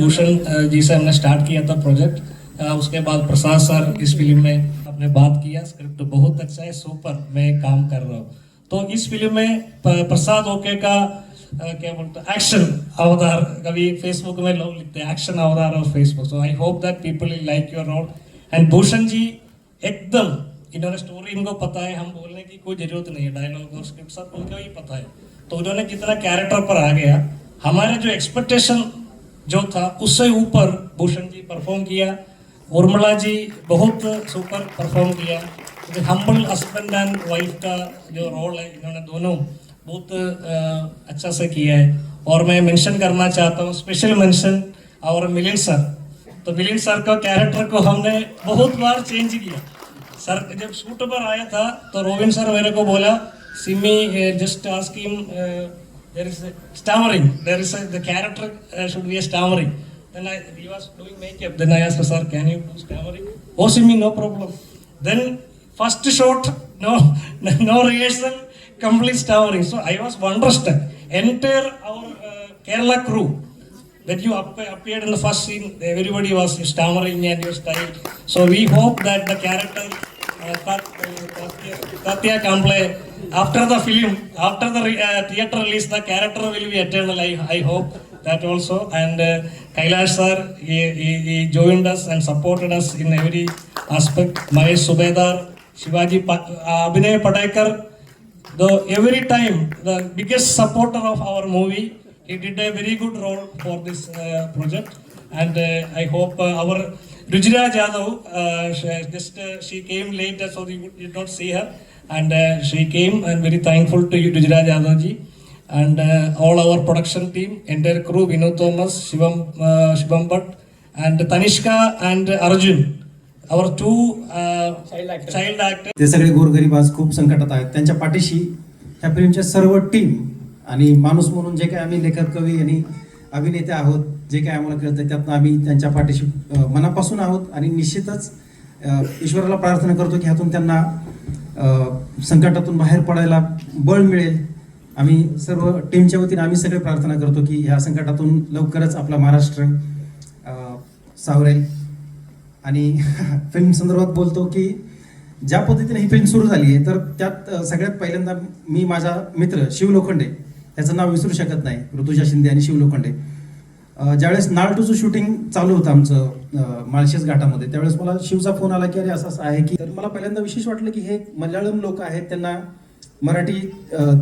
भूषण जी से हमने start KIA था project उसके बाद प्रसाद सर इस फ़िल्म में आपने बात किया स्क्रिप्ट बहुत अच्छा है सुपर मैं काम कर रहा हूँ। तो इस फ़िल्म में प्रसाद ओके का क्या बोलते हैं एक्शन अवतार कभी फेसबुक में लोग लिखते हैं एक्शन अवतार और Facebook so I hope that people will like your role and Bhushan ji, एकदम, इन्होंने स्टोरी इनको पता है, हम बोलने की कोई ज़रूरत नहीं है डायलॉग और स्क्रिप्ट सब उनको ही पता है। तो उन्होंने जितना कैरेक्टर पर आ गया। हमारे जो एक्सपेक्टेशन जो था उससे ऊपर भूषण जी परफॉर्म किया उर्मिला जी बहुत सुपर परफॉर्म किया। हम्बल हस्बैंड एंड वाइफ का जो रोल है, इन्होंने दोनों बहुत अच्छा से किया है। और मैं मेंशन करना चाहता हूँ स्पेशल मेंशन और मिलिंद सर तो मिलिंद सर का कैरेक्टर को हमने बहुत बार चेंज किया। सर जब शूट पर आया था तो रोविन सर मेरे को बोला, Simi just ask him there is a stammering. There is a, the character uh, should be a stammering. Then I, he was doing makeup. Then I asked, sir, can you do stammering? Oh, me, no problem. Then first shot, no, no reaction, complete stammering. So I was wonderstruck. Entire our uh, Kerala crew. When you appeared in the first scene, everybody was stammering and you style. So we hope that the character uh, Tatya Tatya Kamble, after the film, after the uh, theater release, the character will be eternal. I, I hope that also. And uh, Kailash sir, he, he, he joined us and supported us in every aspect. Mahesh Subedar, Shivaji pa- uh, Abhinay Padekar, the every time the biggest supporter of our movie he did a very good role for this uh, project and uh, i hope uh, our Rujira Jadhav, uh, she, just uh, she came late, so we did not see her, and uh, she came. and very thankful to you, Rujira Jadhav ji, and uh, all our production team, entire crew, Vinod Thomas, Shivam, uh, Shivam Bhatt, and Tanishka and Arjun, our two uh, child actors. ते सगळे गोरगरीब आज खूप संकटात आहेत त्यांच्या पाठीशी ह्या फिल्मच्या सर्व टीम आणि माणूस म्हणून जे काही आम्ही लेखक कवी आणि अभिनेते आहोत जे काय आम्हाला कळतं त्यातनं आम्ही त्यांच्या पाठीशी मनापासून आहोत आणि निश्चितच ईश्वराला प्रार्थना करतो की ह्यातून त्यांना संकटातून बाहेर पडायला बळ मिळेल. आम्ही सर्व टीमच्या वतीने आम्ही सगळे प्रार्थना करतो की ह्या संकटातून लवकरच आपला महाराष्ट्र सावरेल. आणि फिल्म संदर्भात बोलतो की ज्या पद्धतीने ही फिल्म सुरू झाली आहे तर त्यात सगळ्यात पहिल्यांदा मी माझा मित्र शिव लोखंडे याचं नाव विसरू शकत नाही. ऋतुजा शिंदे आणि शिव लोखंडे अ, ज्यावेळेस नाळटूचं शूटिंग चालू होतं आमचं माळशेस माळशेज घाटामध्ये त्यावेळेस मला शिवचा फोन आला की अरे असं असं आहे की तर मला पहिल्यांदा विशेष वाटलं की हे मल्याळम लोक आहेत. त्यांना मराठी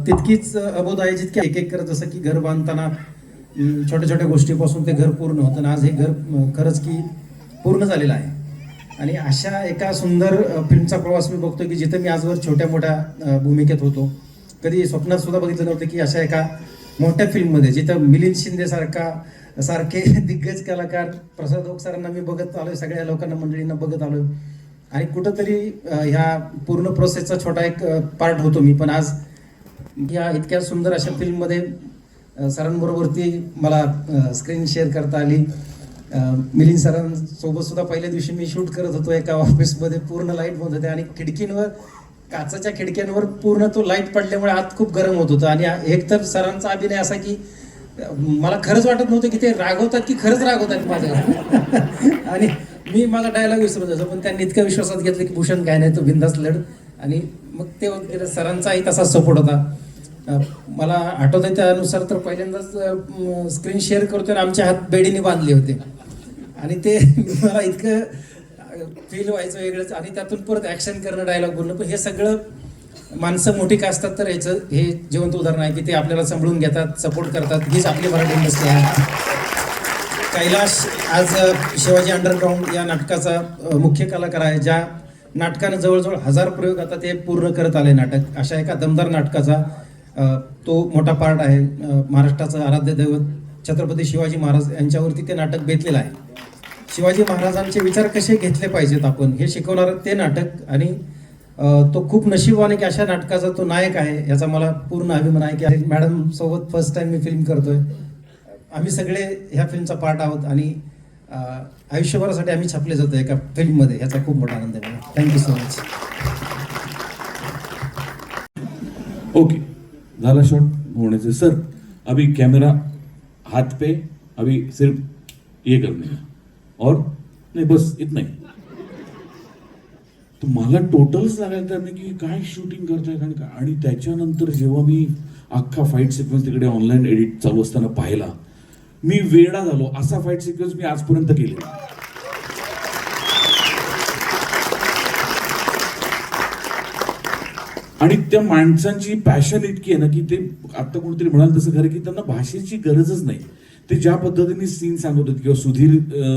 तितकीच अबोध आहे जितकी एक एक करत जसं की घर बांधताना छोट्या छोट्या गोष्टीपासून ते घर पूर्ण होतं. आणि आज हे घर खरंच की पूर्ण झालेलं आहे. आणि अशा एका सुंदर फिल्मचा प्रवास मी बघतो की जिथं मी आजवर छोट्या मोठ्या भूमिकेत होतो. कधी स्वप्नात सुद्धा बघितलं नव्हतं की अशा एका मोठ्या फिल्ममध्ये जिथं मिलिंद शिंदे सारखा सारखे दिग्गज कलाकार प्रसाद ओक सरांना मी बघत आलोय सगळ्या लोकांना मंडळींना बघत आलोय. आणि कुठंतरी ह्या पूर्ण प्रोसेसचा छोटा एक पार्ट होतो मी. पण आज या इतक्या सुंदर अशा फिल्ममध्ये सरांबरोबर सरांबरोबरती मला स्क्रीन शेअर करता आली. मिलिंद सरांसोबत सुद्धा पहिल्या दिवशी मी शूट करत होतो एका ऑफिसमध्ये पूर्ण लाइट बंद होते आणि खिडकींवर काचाच्या खिडक्यांवर पूर्ण तो लाइट पडल्यामुळे आत खूप गरम होत होतं. आणि एक तर सरांचा अभिनय असा की मला खरंच वाटत नव्हतं की ते रागवतात की खरंच रागवतात माझ्या आणि मी माझा डायलॉग विसरत असतो पण त्यांनी इतक्या विश्वासात घेतलं की भूषण काय नाही तो बिंदास लढ. आणि मग ते वगैरे सरांचाही तसाच सपोर्ट होता. मला आठवत आहे त्यानुसार तर पहिल्यांदाच स्क्रीन शेअर करतोय आणि आमचे हात बेडीने बांधले होते. आणि ते मला इतकं फील व्हायचं वेगळंच आणि त्यातून परत ऍक्शन करणं डायलॉग बोलणं. पण हे सगळं माणसं मोठी का असतात तर याचं हे जिवंत उदाहरण आहे की ते आपल्याला सांभाळून घेतात सपोर्ट करतात. हीच आपली मराठी इंडस्ट्री आहे. कैलाश आज शिवाजी अंडरग्राऊंड या नाटकाचा मुख्य कलाकार आहे ज्या नाटकानं जवळजवळ हजार प्रयोग आता ते पूर्ण करत आले नाटक. अशा एका दमदार नाटकाचा तो मोठा पार्ट आहे महाराष्ट्राचं आराध्य दैवत छत्रपती शिवाजी महाराज यांच्यावरती ते नाटक बेतलेलं आहे. शिवाजी महाराजांचे विचार कसे घेतले पाहिजेत आपण? हे शिकवणारं ते नाटक आणि तो खूप नशीबवान की अशा नाटकाचा तो नायक आहे याचा मला पूर्ण अभिमान आहे की मॅडम सोबत फर्स्ट टाइम मी फिल्म करतोय. आम्ही सगळे ह्या फिल्मचा पार्ट आहोत आणि आयुष्यभरासाठी आम्ही छापले जातो एका फिल्ममध्ये ह्याचा खूप मोठा आनंद आहे मला. Thank you so much okay झाला शॉट होने से सर अभी कैमरा हाथ पे अभी सिर्फ ये करने का और? नाही बस येत नाही. तर मला टोटलच लागायला तर नाही की काय शूटिंग करताय कारण काय? आणि त्याच्यानंतर जेव्हा मी अख्खा फाईट सिक्वेन्स तिकडे ऑनलाईन एडिट चालू असताना पाहिला मी वेडा झालो. असा फाईट सिक्वेन्स मी आजपर्यंत केला आणि त्या माणसांची पॅशन इतकी आहे ना की ते आता कोणतरी म्हणाल तसं खरं की त्यांना भाषेची गरजच नाही. ते ज्या पद्धतीने सीन सांगत होते किंवा सुधीर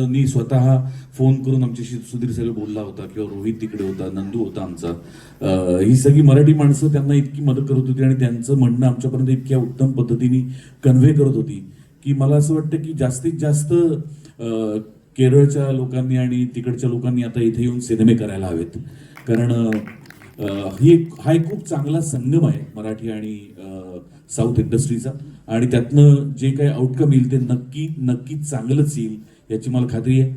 नी स्वतः फोन करून आमच्याशी सुधीर सर बोलला होता किंवा रोहित तिकडे होता नंदू होता आमचा ही सगळी मराठी माणसं त्यांना इतकी मदत करत होती आणि त्यांचं म्हणणं आमच्यापर्यंत इतक्या उत्तम पद्धतीने कन्व्हे करत होती की मला असं वाटतं की जास्तीत जास्त केरळच्या लोकांनी आणि तिकडच्या लोकांनी आता इथे येऊन सिनेमे करायला हवेत. कारण ही एक हा एक खूप चांगला संगम आहे मराठी आणि साऊथ इंडस्ट्रीचा. आणि त्यातनं जे काही आउटकम येईल ते नक्की नक्की चांगलंच येईल याची मला खात्री आहे.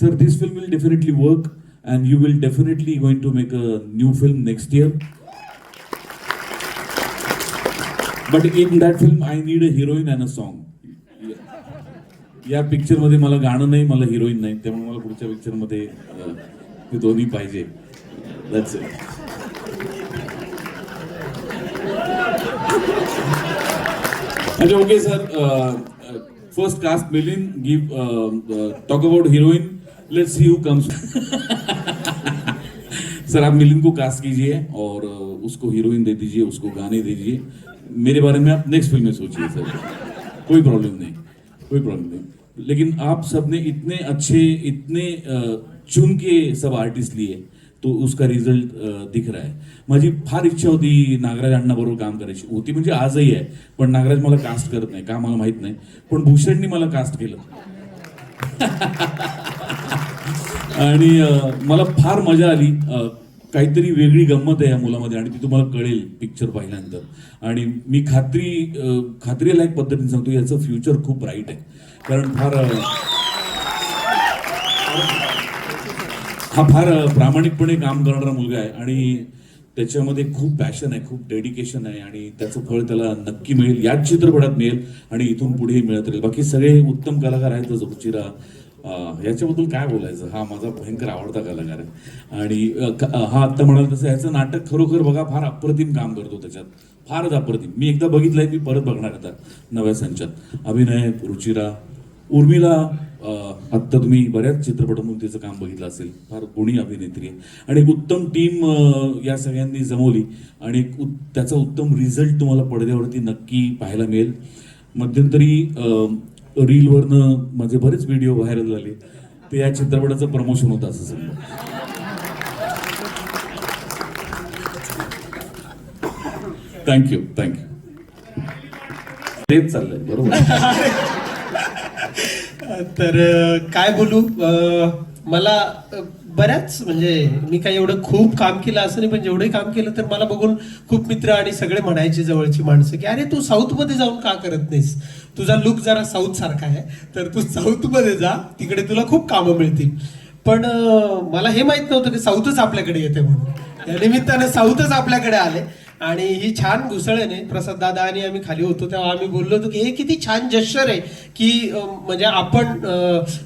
Sir this film will definitely work and you will definitely going to make a new film next year but in that film I need a heroine and a song या पिक्चरमध्ये मला गाणं नाही मला हिरोईन नाही. त्यामुळे मला पुढच्या पिक्चरमध्ये ते हे दोन्ही पाहिजे. That's it. म्हणजे okay sir first cast Milin give talk about heroine let's see who comes sir आप मिलिन को कास्ट कीजिए और uh, उसको हीरोइन दे दीजिए उसको गाने दे दीजिए। मेरे बारे में आप नेक्स्ट फ़िल्म में सोचिए सर कोई प्रॉब्लम नहीं कोई प्रॉब्लम नहीं। लेकिन आप सबने इतने अच्छे इतने चुन के सब आर्टिस्ट लिए तो उसका रिज़ल्ट दिख रहा है। माझी फार इच्छा होती नागराज अण्णाबरोबर काम करायची. होती म्हणजे आजही आहे पण नागराज मला कास्ट करत नाही का मला माहीत नाही. पण भूषणनी मला कास्ट केलं. आणि मला फार मजा आली. काहीतरी वेगळी गंमत आहे या मुलामध्ये आणि ती तुम्हाला कळेल पिक्चर पाहिल्यानंतर. आणि मी खात्री खात्रीलायक पद्धतीने सांगतो याचं फ्युचर खूप ब्राईट आहे. कारण फार हा फार प्रामाणिकपणे काम करणारा मुलगा आहे. आणि त्याच्यामध्ये खूप पॅशन आहे खूप डेडिकेशन आहे आणि त्याचं फळ त्याला नक्की मिळेल याच चित्रपटात मिळेल आणि इथून पुढेही मिळत राहील. बाकी सगळे उत्तम कलाकार आहेतच रुचिरा याच्याबद्दल काय बोलायचं? हा माझा भयंकर आवडता कलाकार आहे. आणि हा आत्ता म्हणाल तसं याचं नाटक खरोखर बघा फार अप्रतिम काम करतो त्याच्यात. फारच अप्रतिम. मी एकदा बघितलंय मी परत बघणार आता नव्या संचात. अभिनय रुचिरा उर्मिला आत्ता तुम्ही बऱ्याच चित्रपटांमधून तिचं काम बघितलं असेल. फार गुणी अभिनेत्री आहे. आणि एक उत्तम टीम या सगळ्यांनी जमवली. आणि एक त्याचा उत्तम रिझल्ट तुम्हाला पडद्यावरती नक्की पाहायला मिळेल. मध्यंतरी रीलवरनं माझे बरेच व्हिडिओ व्हायरल झाले. ते या चित्रपटाचं प्रमोशन होतं असं समजा थँक्यू थँक्यू तेच चाललंय बरोबर. तर काय बोलू? मला बऱ्याच म्हणजे मी काही एवढं खूप काम केलं असं नाही पण जेवढंही काम केलं तर मला बघून खूप मित्र आणि सगळे म्हणायचे जवळची माणसं की अरे तू साऊथमध्ये जाऊन का करत नाहीस? तुझा लुक जरा साऊथ सारखा आहे तर तू साऊथमध्ये जा तिकडे तुला खूप कामं मिळतील. पण मला हे माहीत नव्हतं की साऊथच आपल्याकडे येते म्हणून. त्या निमित्ताने साऊथच आपल्याकडे आले. आणि ही छान घुसळ्याने प्रसाद दादा आणि आम्ही खाली होतो तेव्हा आम्ही बोललो होतो की हे किती छान जश्चर आहे की म्हणजे आपण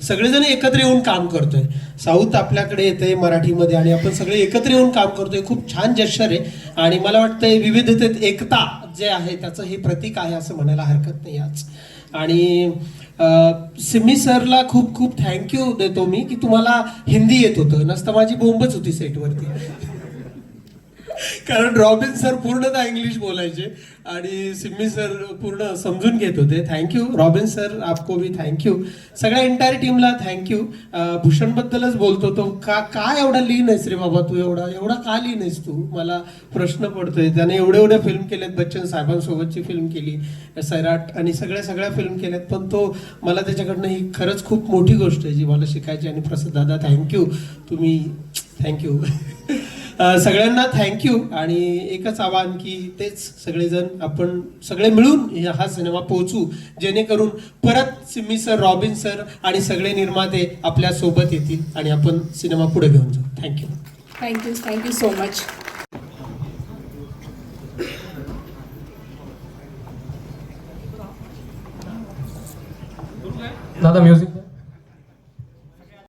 सगळेजण एकत्र येऊन काम करतोय. साऊथ आपल्याकडे येते मराठीमध्ये आणि आपण सगळे एकत्र येऊन काम करतोय. खूप छान जश्चर आहे. आणि मला वाटतंय विविधतेत एकता जे आहे त्याचं हे प्रतीक आहे असं म्हणायला हरकत नाही आज. आणि सिमी सिम्मी सरला खूप खूप थँक्यू देतो मी की तुम्हाला हिंदी येत होतं. नसतं माझी बोंबच होती सेटवरती कारण रॉबिन सर पूर्णतः इंग्लिश बोलायचे आणि सिम्मी सर पूर्ण समजून घेत होते. थँक्यू रॉबिन सर आपको भी थँक्यू सगळ्या एंटायर टीमला थँक्यू भूषणबद्दलच बोलतो तो. का का एवढा लीन आहेस रे बाबा तू? एवढा एवढा का लीन आहेस तू? मला प्रश्न पडतोय. त्याने एवढे एवढे फिल्म केलेत बच्चन साहेबांसोबतची फिल्म केली सैराट आणि सगळ्या सगळ्या फिल्म केल्यात. पण तो मला त्याच्याकडनं ही खरंच खूप मोठी गोष्ट आहे जी मला शिकायची आणि प्रसाद दादा थँक्यू तुम्ही थँक्यू सगळ्यांना थँक्यू आणि एकच आवाहन की तेच सगळेजण आपण सगळे मिळून हा सिनेमा पोहोचू जेणेकरून परत सिम्मी सर रॉबिन सर आणि सगळे निर्माते आपल्यासोबत येतील आणि आपण सिनेमा पुढे घेऊन जाऊ. Thank you thank you so much. दादा म्युझिक